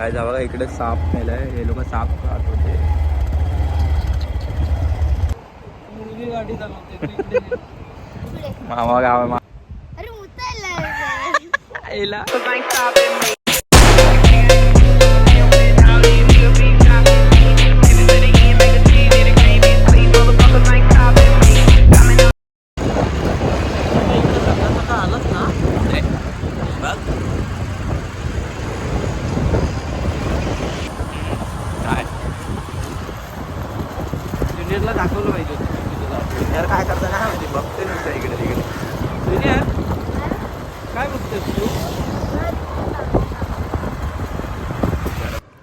काय जा बघा इकडे साप मेलाय. हे लोक साप खात होते. मामा गाव मा- ज्युनियरला दाखवलं पाहिजे होतं. यार काय करता काय माहिती बघते नुसतं इकडे तिकडे. ज्युनियर काय बघतोस तू?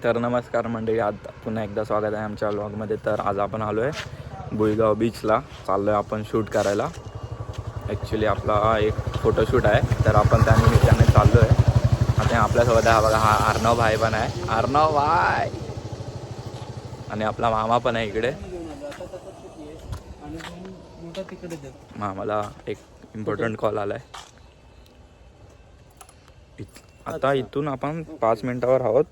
तर नमस्कार मंडळी आज पुन्हा एकदा स्वागत आहे आमच्या व्लॉगमध्ये तर आज आपण आलो आहे भुईगाव बीचला चाललो आहे आपण शूट करायला. ॲक्च्युली आपला एक फोटोशूट आहे. तर आपण त्या निमित्ताने चाललो आहे आता आपल्यासोबत आहे हा बघा हा अर्णव भाई पण आहे. अर्णव भाई! आणि आपला मामा पण आहे इकडे आणि तो मोठा तिकडे देत मामाला एक इम्पॉर्टंट कॉल आला आहे आता इथून आपण पाच मिनटावर आहोत.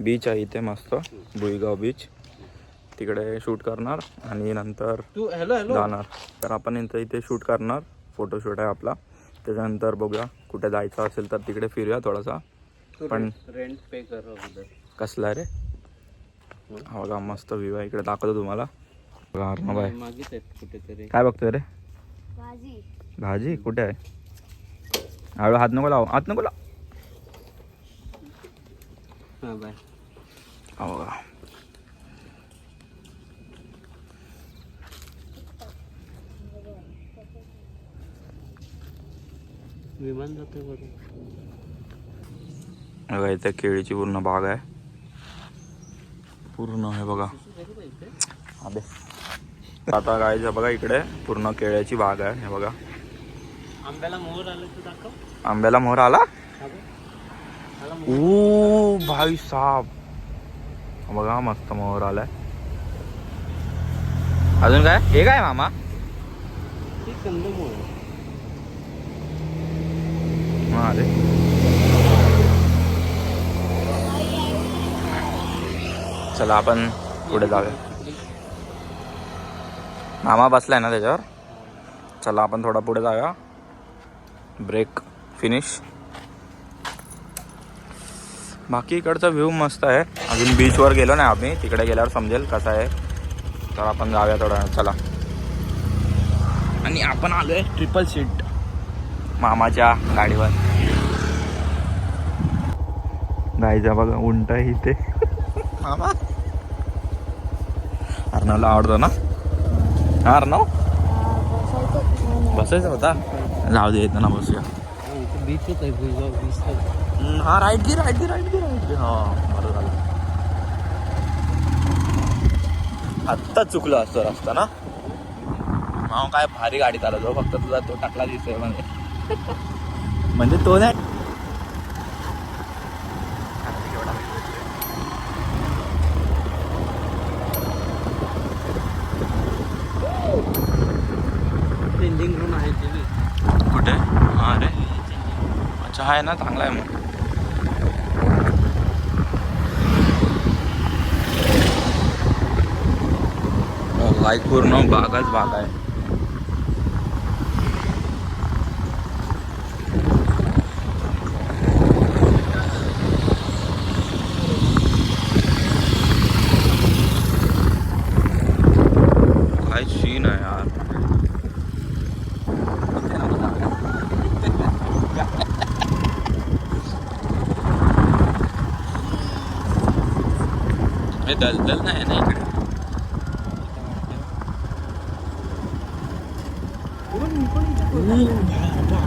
बीच आहे इथे मस्त. भुईगाव बीच तिकडे शूट करणार आणि नंतर तू हॅलो हॅलो जाणार. तर आपण इथं इथे शूट करणार. फोटोशूट आहे आपला. त्याच्यानंतर बघूया कुठे जायचं असेल तर तिकडे फिरूया थोडासा. पण- रेंट पे कर कसला रे? हा बघा मस्त व्ह्यू आहे. इकडे दाखवतो तुम्हाला. आहेत कुठेतरी. काय बघतोय रे? भाजी. भाजी? कुठे आहे? हळू हात नको लाव हात नको लाव. हा बाय. हा बघा. विमान जाते बघा इथे केळीची पूर्ण बाग आहे. पूर्ण आहे बघा. अबे आता काय बघा इकडे पूर्ण केळ्याची बाग आहे हे बघा. आंब्याला मोहर आलं आंब्याला मोहर आला. ओ भाई साब बघा मस्त मोहर आलाय. अजून काय? हे काय मामा. हा अरे चला आपण पुढे जाऊया. मामा बसलाय ना त्याच्यावर. चला आपण थोडा पुढे जाऊया. ब्रेक फिनिश बाकी इकडचा व्ह्यू मस्त आहे. अजून बीचवर गेलो नाही आम्ही. तिकडे गेल्यावर समजेल कसं आहे. तर आपण जाऊया थोडा. चला. आणि आपण आलोय ट्रिपल सीट मामाच्या गाडीवर. गायचा बघा उंट आहे इथे. मामा? अर्णवला आवडतो ना? हा अर्णव बसायचा होता जाऊ दे येतं ना बसूया हा, इथे बीचच आहे भुईगाव बीच आहे. हम्म, हा राईट घे राईट घे राईट घे राईट घे हा बरं झालं आत्ता चुकलो असतो रस्ता ना? मामा काय भारी गाडी चालवतो फक्त तुझा तो टाकला दिसतोय म्हणजे म्हणजे तो नाही चेंजिंग रूम आहे ते बी. कुठे हा रे अच्छा आहे ना चांगला आहे मग लाईक हो, पूर्ण बागाच बाग आहे काय सीन आहे यार हे दलदल नाही ना इकडे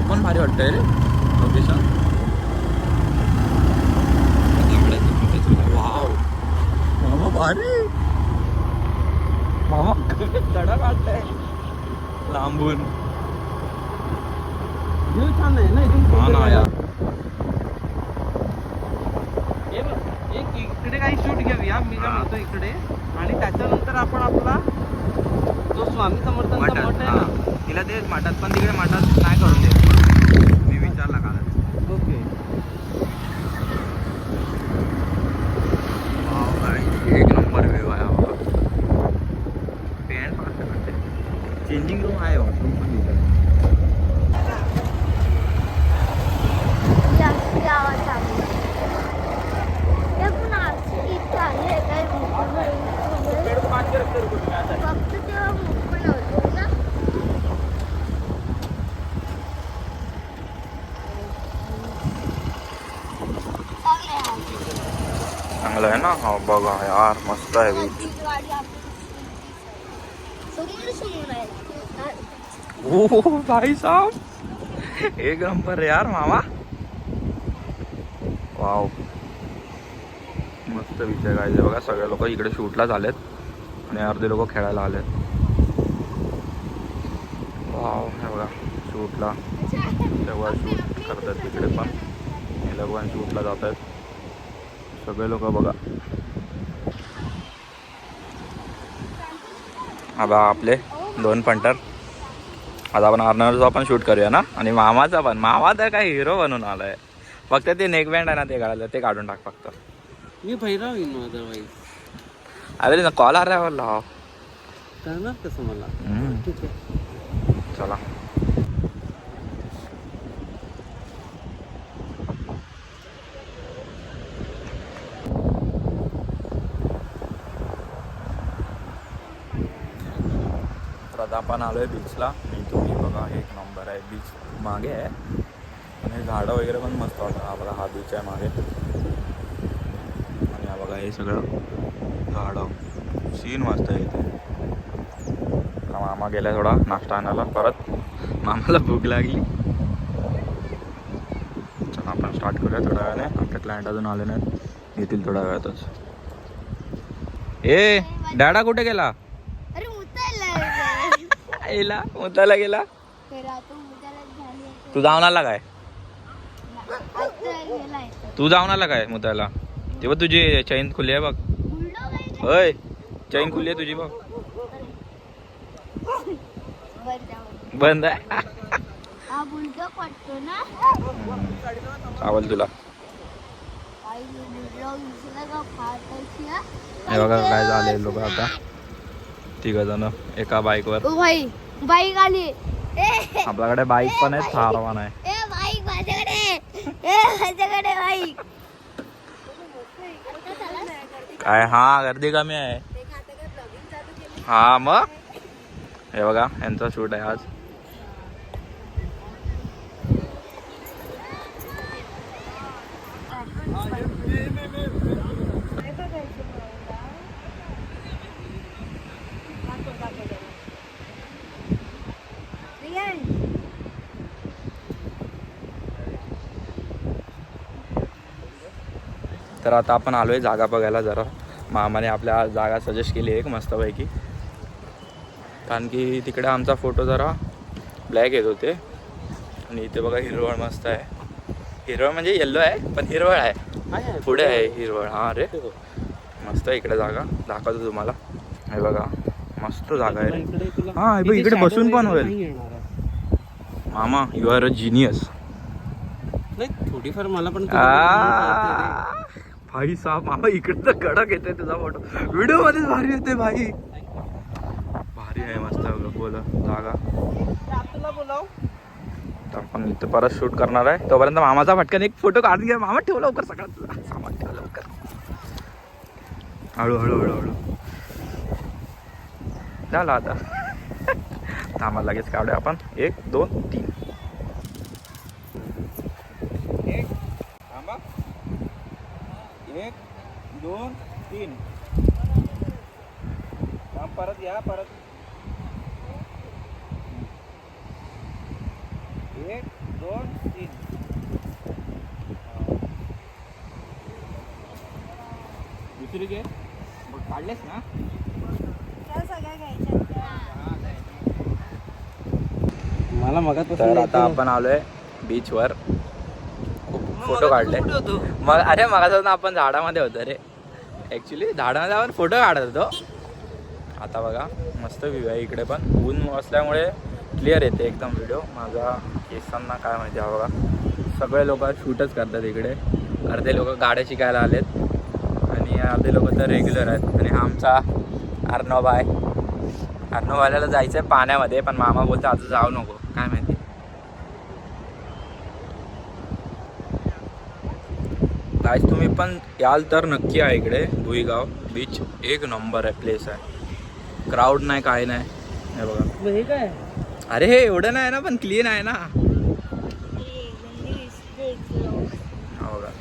पण भारी वाटतंय रे लोकेशन वाव मामा भारी मामा कडक वाटतंय लांबून View छान आहे ना इथून हा ना यार हे बघ, एक इकडे काही घेऊया मी काय म्हणतो इकडे आणि त्याच्यानंतर आपण आपला जो स्वामी समर्थांचा मठ आहे. ना तिला ते मठात पण तिकडे मठात नाही करून देत. हो बघा यार मस्त आहे बीच आहे ओ भाई साहब. एक नंबर यार मामा. वाव. मस्त विषय काय ते बघा सगळे लोक इकडे शूटला आलेत आणि अर्धे लोक खेळायला आलेत. वाव हे बघा शूटला. तेव्हा शूट करतात तिकडे पण. हे लोक शूटला जात आहेत सगळे लोक बघा. बा आपले दोन पंटर आता आपण अर्नरचा पण शूट करूया ना? आणि मामाचा पण. मामा तर काय हिरो बनून आलाय. फक्त ते नेक बँड आहे ना ते काढायला ते काढून टाक फक्त. मी भैरव येईन अदरवाईज अरे ना कॉल आला लाव करणार कसं मला? ठीक आहे चला आपण आलो आहे बीचला मी तुम्ही बघा एक नंबर आहे बीच मागे आहे. आणि झाडं वगैरे पण मस्त वाटतं हा बघा हा बीच आहे मागे. आणि हा बघा हे सगळं झाडं. सीन मस्त आहे इथे. मामा गेला थोडा नाश्ता आणायला परत. मामाला भूक लागली. चला आपण स्टार्ट करूया थोड्या वेळाने. आपले क्लायंट अजून आले नाहीत. येतील थोड्या वेळातच. ए डॅडा कुठे गेला? आईला मुताला गेला. तू जाऊन आला काय तू जाऊन आला काय मुताला तेव्हा तुझी चैन खुली आहे बघ? होय चैन खुली आहे तुझी बघ. बंद आहे. हा चावल तुला? हे बघा काय झाले लोक आता. तिघ जण एका बाईकवर. ओ भाई बाईक आली. आपल्याकडे बाईक पण आहे थार पण आहे. बाईक माझ्याकडे. बाईक. काय हा गर्दी कमी आहे. हा मग? हे बघा यांचा शूट आहे आज. तर आता आपण आलोय जागा बघायला जरा. मामाने आपल्या जागा सजेस्ट केली एक मस्तपैकी. कारण की तिकडे आमचा फोटो जरा ब्लॅक येत होते. आणि इथे बघा हिरवळ मस्त आहे. हिरवळ म्हणजे येल्लो आहे पण हिरवळ आहे. पुढे आहे हिरवळ. हा रे. मस्त आहे इकडे जागा. दाखवतो तुम्हाला. हे बघा. मस्त जागा आहे हा, हे बघ, इकडे बसून पण होईल. आहे. मामा यू आर अ जिनियस नाही थोडीफार मला पण भाई साहब मामा इकडचा कडक येते तुझा फोटो व्हिडिओ मध्येच भारी येते भाई. भारी आहे मस्त बोल जागा. बोलाव तर आपण इथं परत शूट करणार आहे. तोपर्यंत मामाचा फटकन एक फोटो काढून घ्या मामा ठेव लवकर सगळं. तुझा सामान ठेव लवकर. हळू हळू हळू हळू. झालं आता. थांबा लगेच काढूया आपण. एक दोन तीन एक थांबा एक दोन तीन. थांब परत या परत. एक दोन तीन. दुसरी घे. बघ काढलेस ना? मला मगात तर आता आपण आलोय बीचवर फोटो काढले. मग अरे मगापासून आपण झाडामध्ये होतो रे. ऍक्च्युली झाडामध्ये आपण फोटो काढत होतो. आता बघा मस्त व्ह्यू आहे इकडे पण. ऊन असल्यामुळे क्लिअर येते एकदम व्हिडिओ माझा केसांना काय माहिती हा बघा. सगळे लोक शूटच करतात इकडे. अर्धे लोक गाड्या शिकायला आलेत. आणि अर्धे लोक तर रेग्युलर आहेत. आणि आमचा अर्णव आहे जायचं आहे पाण्यामध्ये पण मामा बोलतो आता जाऊ नको. काय माहिती. गाईज तुम्ही पण याल तर नक्की आहे इकडे भुईगाव बीच एक नंबर आहे प्लेस आहे. क्राऊड नाही काय नाही. हे बघा. हे काय अरे हे एवढं नाही ना पण क्लीन आहे ना. हा बघा.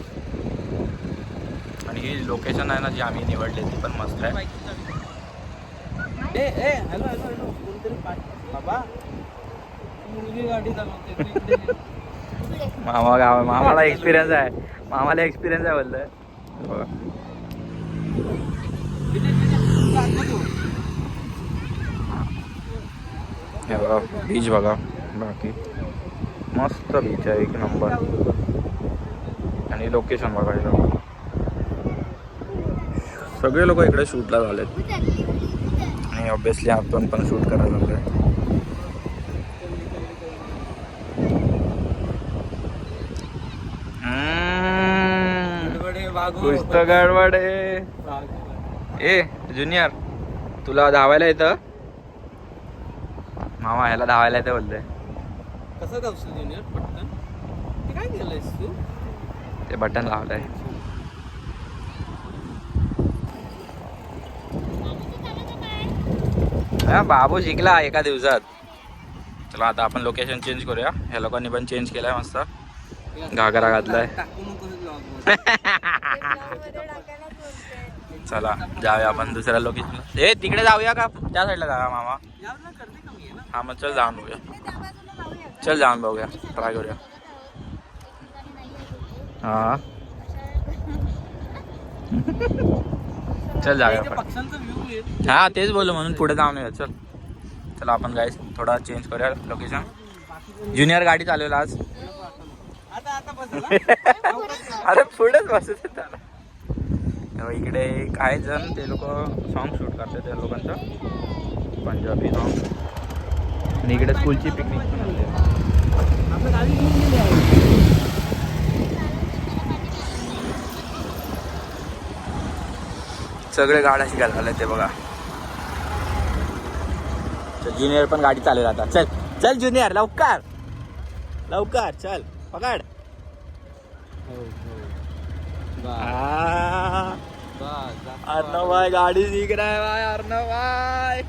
आणि ही लोकेशन आहे ना जी आम्ही निवडली ती पण मस्त आहे. मामा गाव मामाला एक्सपिरियन्स आहे. आम्हाला एक्सपिरियन्स आहे बोलतोय. हो. बघा. हे बघा बीच बघा बाकी. मस्त बीच आहे एक नंबर आणि लोकेशन बघा इथं सगळे लोक इकडे शूटला झालेत. आणि ऑब्विसली आपण पण शूट करायला लागलोय हम्म. गडबडे वागो. कुछ तो गडबड आहे. ए ज्युनियर तुला धावायला येतं मामा ह्याला धावायला येतं बोलतोय. कसं धावशील ज्युनियर? पटकन. ते काय केलंयस तू? ते बटन लावलंय. हा, बाबू शिकला एका दिवसात. चला आता आपण लोकेशन चेंज करूया. ह्या लोकांनी पण चेंज केलाय मस्त. घागरा घातलाय. चला जाऊया आपण दुसऱ्या लोकेशन ए तिकडे जाऊया का? त्या साईडला जाऊया मामा. हा मग चल जाऊन बघूया. चल जाऊन बघूया. ट्राय करूया. हा. चल जाऊया आपण. हा तेच बोललो म्हणून पुढे जाऊन येऊया. चल. चला आपण गाईस थोडा चेंज करूया लोकेशन ज्युनियर गाडी चालवलं आज. अरे पुढेच बसत त्याला. इकडे काही जण ते लोक सॉन्ग शूट करतात त्या लोकांचं. पंजाबी सॉन्ग आणि इकडे स्कूलची पिकनिक पण आहे. सगळे गाड्या शिकायला झालं ते बघा. ज्युनियर पण गाडी चालेल आता. चल चल ज्युनियर लवकर. लवकर चल पकड. अर्णव भाई गाड़ी सीख रहा है भाई अर्णव भाई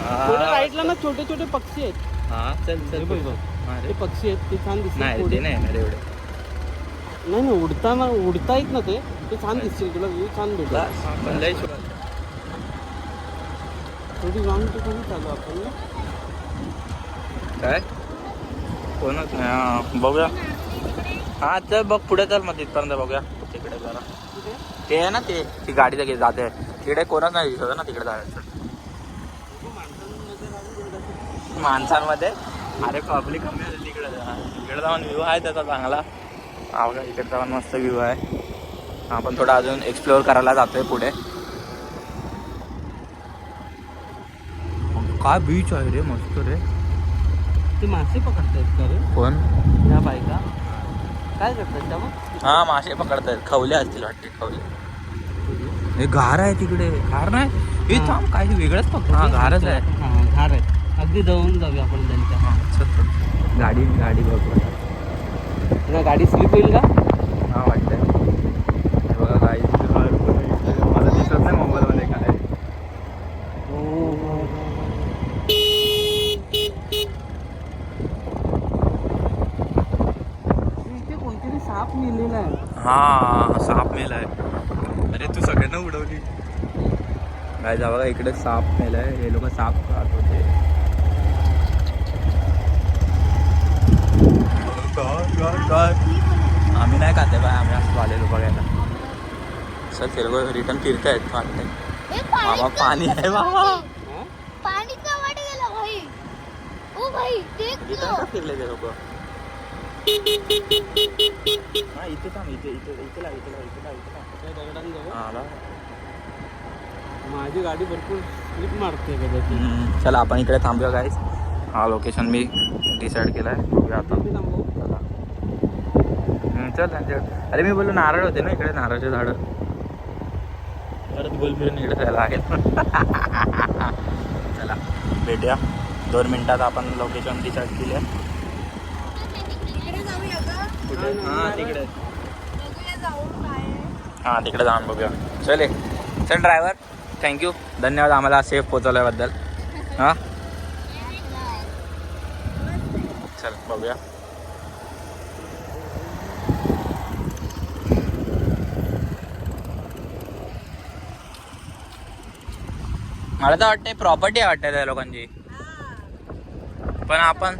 राईटला ना छोटे छोटे पक्षी आहेत. हा चल चल बघ बघ. ते रे. पक्षी आहेत ते छान दिसतील नाही ते नाही येणार एवढे. नाही नाही उडताना उडता येत ना ते. ते छान दिसतील तुला व्ह्यू छान भेटेल. लय थोडी लॉंग चालू आपण काय? कोणच नाही हा, बघूया. हा चल बघ पुढे चल मग तिथपर्यंत बघूया. तिकडे जरा? ते आहे ना ते ती गाडी जागे जाते. तिकडे कोणच नाही दिसत ना तिकडे जायचं. माणसांमध्ये अरे पब्लिक कमी होते तिकडे. तिकडे जाऊन व्ह्यू आहे त्याचा चांगला. हा बघा इकडे जाऊन मस्त व्ह्यू आहे. आपण थोडा अजून एक्सप्लोअर करायला जातोय पुढे. काय बीच आहे रे मस्त रे. ते मासे पकडतायत का रे? कोण? ह्या बायका. काय करतात त्या मग? हा मासे पकडतायत. खवले असतील वाटते खवले. हे घार आहे तिकडे. घार नाही? हे हा. थांब काही वेगळंच पकड? हा घारच आहे. हा घार आहे. अगदी जवळून जाऊया आपण त्यांच्या. हा, चल, चल. गाडी गाडी बघ ना गाडी स्लिप होईल का? हा वाटतंय हे बघा गाडी मला दिसत नाही मोबाईलमध्ये काय इथे कोणतरी साप मेलेला आहे हा साप मेलाय. अरे तू सगळ्यांना उडवली. काय जा बघा इकडे साप मेलाय. हे लोक साप खात होते. आम्ही नाही खाते बाय आम्ही असं आलेलो बघायला. सर ते लोक रिटर्न फिरतायत वाटतंय ए, पाणी मामा का- पाणी आहे मामा. हा? पाणी का वाट गेला भाई? ओ भाई देख लो फिरले ते लोक? हा इथे थांब इथे इथे इथे लाव इथे लाव इथे लाव इथे लाव त्या दगडांजवळ लाव. माझी गाडी भरपूर स्लिप मारते कदाचित हम्म, चला आपण इकडे थांबूया गाईस हा लोकेशन मी डिसाईड केलाय बघूया आता इथे थांबू. चला हम्म, चल अरे मी बोललो नारळ होते ना इकडे नारळचे झाड परत गोल फिरून इकडे जायला आहेत चला भेटूया दोन मिनिटात आपण लोकेशन डिसाईड केली हा तिकडे. हां तिकडे जाऊन बघूया. चले चल ड्रायव्हर थँक्यू धन्यवाद आम्हाला सेफ पोचवल्याबद्दल हां? चल बघूया. मला तर वाटतंय प्रॉपर्टी आहे वाटते त्या लोकांची. पण आपण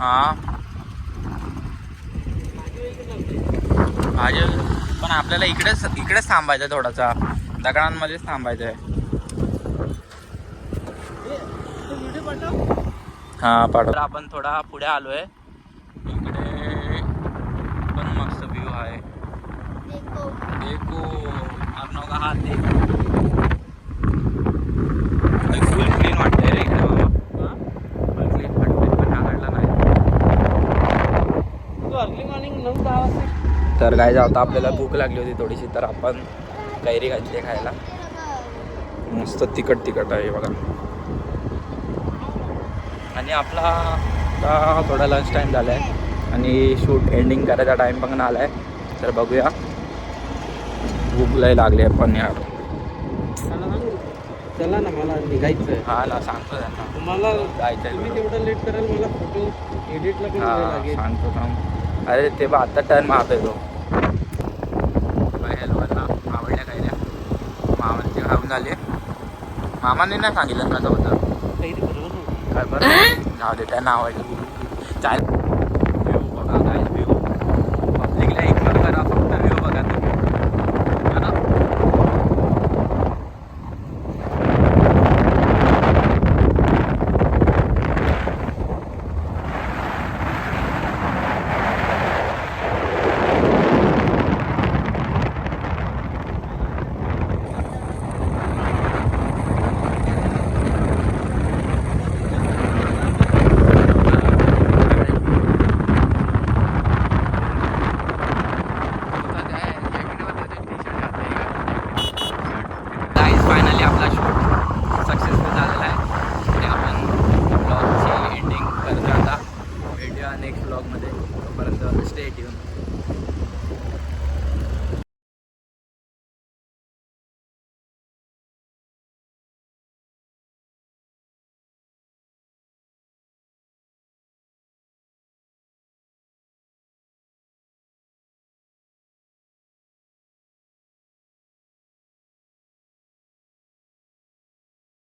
हा. माझे पण आपल्याला इकडेच इकडेच थांबायचं आहे थोडासा. दगडांमध्येच थांबायचं आहे हा तर आपण थोडा पुढे आलोय. इकडे पण मस्त व्ह्यू आहे. देखो देखो अर्णव का हात देखो फुल क्लीन वाटतंय रे इकडे बाबा फुल क्लीन वाटतंय पण नागाडला नाही तू अर्ली मॉर्निंग नऊ दहा वाजता तर काय आता आपल्याला भूक लागली होती थोडीशी तर आपण कैरी घातली खायला. मस्त तिखट तिखट आहे बघा. आणि आपला आता थोडा लंच टाईम झाला आहे आणि शूट एंडिंग करायचा टाईम पण आला आहे तर बघूया. भूक लय लागली आहे पण यार. चला ना मला निघायचं आहे हा ना सांगतो त्यांना. तुम्हाला जायचं आहे तेवढं लेट कराल मला फोटो एडिटला हा सांगतो थांब. अरे ते बघ आता टर्न मारतोय तो. ह्या लोकांना आवडल्या काय द्या मामांची खाऊन झाले. मामाने नाही सांगितलं नव्हतं. काय बरं? जाऊ दे त्यांना आवडलं. चालेल. बघा काय आपला शूट सक्सेसफुल झालेला आहे. ते आपण ब्लॉगची एंडिंग करतो आता भेटूया नेक्स्ट ब्लॉगमध्ये तोपर्यंत स्टे ट्यून